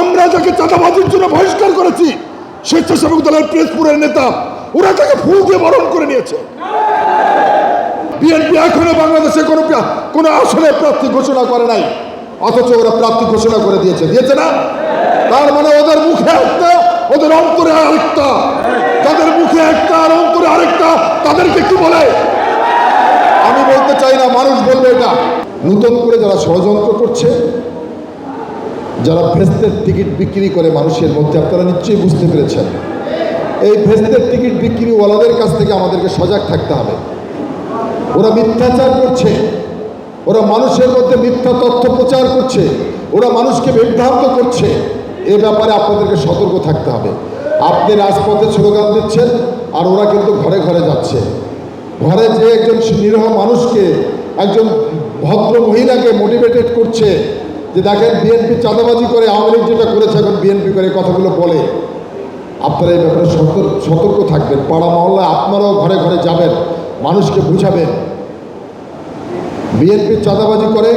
আমরা যাকে চাঁদাবাজির জন্য বহিষ্কার করেছি, স্বেচ্ছাসেবক দলের প্রেসপুরের নেতা, ওরা তাকে ফুল দিয়ে বরণ করে নিয়েছে। বিএনপি এখনও বাংলাদেশে কোনো কোনো আসনে প্রার্থী ঘোষণা করে নাই, অথচ ওরা প্রার্থী ঘোষণা করে দিয়েছে। দিয়েছে না? তার মানে ওদের মুখে একটা, ওদের অন্তরে আরেকটা। তাদের মুখে একটা আর অন্তরে আরেকটা, তাদেরকে কি বলে? আমি বলতে চাই না, মানুষ বলবে এটা। নতুন করে যারা ষড়যন্ত্র করছে যারা টিকিট বিক্রি করে মানুষের মধ্যে, আপনারা নিশ্চয়ই বুঝতে পেরেছেন। এই ভেস্তের টিকিট বিক্রিওয়ালাদের কাছ থেকে আমাদেরকে সজাগ থাকতে হবে। ওরা মিথ্যাচার করছে, ওরা মানুষের মধ্যে মিথ্যা তথ্য প্রচার করছে, ওরা মানুষকে বিভ্রান্ত করছে। এ ব্যাপারে আপনাদেরকে সতর্ক থাকতে হবে। আপনি রাজপথে স্লোগান দিচ্ছেন আর ওরা কিন্তু ঘরে ঘরে যাচ্ছে। ঘরে যে একজন নিরহ মানুষকে, একজন ভদ্র মহিলাকে মোটিভেটেড করছে যে দেখেন বিএনপি চাঁদাবাজি করে আওয়ামী লীগ যেটা করেছে, এখন বিএনপি করে কথাগুলো বলে। আপনারা এই ব্যাপারে সতর্ক সতর্ক থাকবেন। পাড়া মহল্লায় আপনারাও ঘরে ঘরে যাবেন, মানুষকে বুঝাবেন। বিএনপি চাঁদাবাজি করে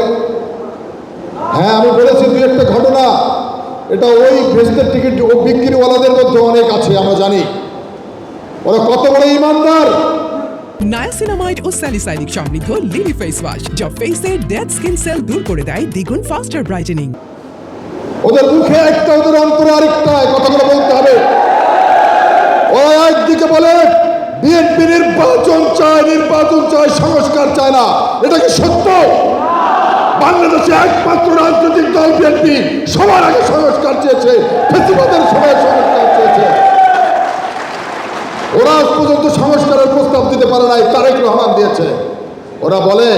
হ্যাঁ আমি বলেছি দু একটা ঘটনা। এটা ওই ভেস্তের টিকিট, ও বিক্রিওয়ালাদের মধ্যে অনেক আছে, আমরা জানি। ওরা কত বড় ইমানদার? নায়াসিনামাইড ও স্যালিসাইলিক সমৃদ্ধ লিলি ফেস ওয়াশ যা ফেসের ডেড স্কিন সেল দূর করে দেয়, দ্বিগুণ ফাস্টার ব্রাইটেনিং ওদের মুখে একটা, ওদের অন্তরে আরেকটা কথাগুলো বলতে হবে। ওরা একদিকে বলে বিএনপি নির্বাচন চায় নির্বাচন চায়, সংস্কার চায় না। এটা কি সত্য? বাংলাদেশে একমাত্র রাজনৈতিক দল বিএনপি সবার আগে সংস্কার চেয়েছে, ফেসিবাদের সময় সংস্কার চেয়েছে। ওরা পর্যন্ত সংস্কারের পারে নাই, তারেক রহমান দিয়েছে। ওরা বলে,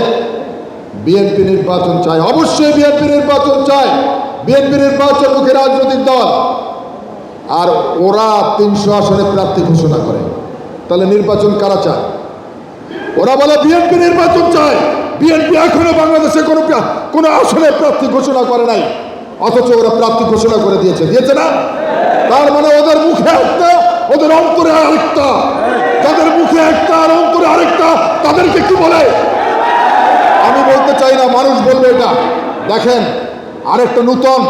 বিএনপি নির্বাচন চায় অবশ্যই বিএনপি নির্বাচন চায় বিএনপি নির্বাচন মুখে রাজনৈতিক দল। আর ওরা তিনশো আসনে প্রার্থী ঘোষণা করে। তাহলে নির্বাচন কারা চায়? ওরা বলে, বিএনপি নির্বাচন চায় বিএনপি এখনও বাংলাদেশে কোনো কোনো আসনে প্রার্থী ঘোষণা করে নাই। অথচ ওরা প্রার্থী ঘোষণা করে দিয়েছে। দিয়েছে না? তার মানে ওদের অন্তরে আরেকটা, তাদের মুখে একটা আর অন্তরে আরেকটা, তাদেরকে কি বলে? আমি বলতে চাই না, মানুষ বলবে এটা। দেখেন, আরেকটা নূতন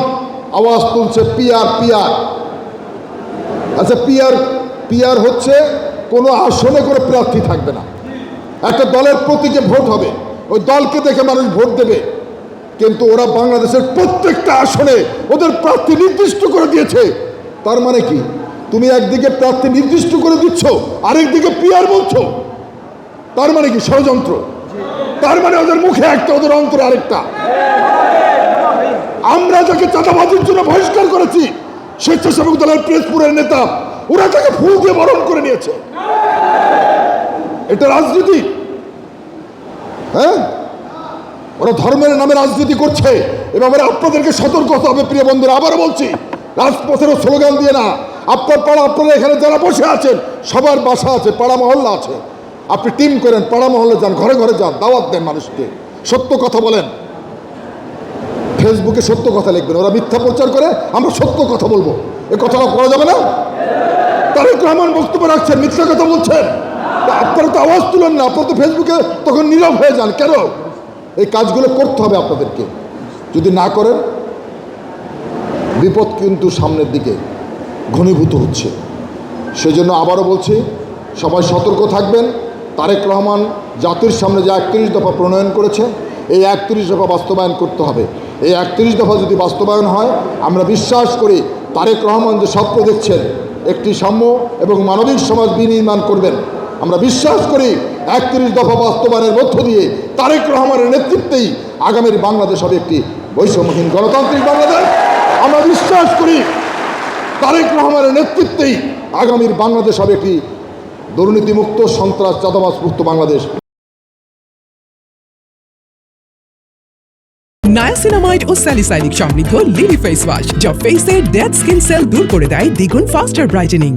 আওয়াজ তুলছে পিয়ার পিয়ার। আচ্ছা পিয়ার পিয়ার হচ্ছে কোনো আসনে কোনো প্রার্থী থাকবে না। একটা দলের প্রতীকে ভোট হবে। ওই দলকে দেখে মানুষ ভোট দেবে। কিন্তু ওরা বাংলাদেশের প্রত্যেকটা আসনে ওদের প্রার্থী নির্দিষ্ট করে দিয়েছে। তার মানে কি? তুমি একদিকে প্রার্থী নির্দিষ্ট করে দিচ্ছ, আরেকদিকে পিয়ার বলছো। তার মানে কি? ষড়যন্ত্র। তার মানে ওদের মুখে একটা, ওদের অন্তরে আরেকটা। আমরা যাকে চাঁদাবাজির জন্য বহিষ্কার করেছি, স্বেচ্ছাসেবক দলের প্রেসপুরের নেতা, ওরা তাকে ফুল দিয়ে বরণ করে নিয়েছে। এটা রাজনীতি। হ্যাঁ? ওরা ধর্মের নামে রাজনীতি করছে। এবার আপনাদেরকে সতর্ক হতে হবে, প্রিয় বন্ধুরা। আবারও বলছি, রাজপথেরও স্লোগান দিয়ে না। আপনার পাড়া আপনারা এখানে যারা বসে আছেন, সবার বাসা আছে, পাড়া মহল্লা আছে। আপনি টিম করেন, পাড়া মহল্লা যান, ঘরে ঘরে যান, দাওয়াত দেন মানুষকে। সত্য কথা বলেন। ফেসবুকে সত্য কথা লিখবেন, ওরা মিথ্যা প্রচার করে, আমরা সত্য কথা বলব। এ কথাটা করা যাবে না? তারেক রহমান বক্তব্য রাখছেন, মিথ্যা কথা বলছেন। আপনারা তো আওয়াজ তুলেন না, আপনারা তো ফেসবুকে তখন নীরব হয়ে যান, কেন? এই কাজগুলো করতে হবে আপনাদেরকে। যদি না করেন, বিপদ কিন্তু সামনের দিকে। ঘনীভূত হচ্ছে। সেজন্য আবারও বলছি, সবাই সতর্ক থাকবেন। তারেক রহমান জাতির সামনে যে একত্রিশ দফা প্রণয়ন করেছে এই একত্রিশ দফা বাস্তবায়ন করতে হবে। এই একত্রিশ দফা যদি বাস্তবায়ন হয়, আমরা বিশ্বাস করি তারেক রহমান যে স্বপ্ন দেখছেন, একটি সাম্য এবং মানবিক সমাজ বিনির্মাণ করবেন। আমরা বিশ্বাস করি একত্রিশ দফা বাস্তবায়নের মধ্য দিয়ে তারেক রহমানের নেতৃত্বেই আগামীর বাংলাদেশ হবে একটি বৈষম্যহীন গণতান্ত্রিক বাংলাদেশ। আমরা বিশ্বাস করি তারেক রহমানের নেতৃত্বেই আগামীর বাংলাদেশ হবে একটি দুর্নীতিমুক্ত, সন্ত্রাস চাঁদাবাজ মুক্ত বাংলাদেশ। নায়াসিনামাইড ও স্যালিসাইনিক সমৃদ্ধ লিলি ফেস ওয়াশ যা ফেসের ডেড স্কিন সেল দূর করে দেয় দ্বিগুণ ফাস্টার ব্রাইটেনিং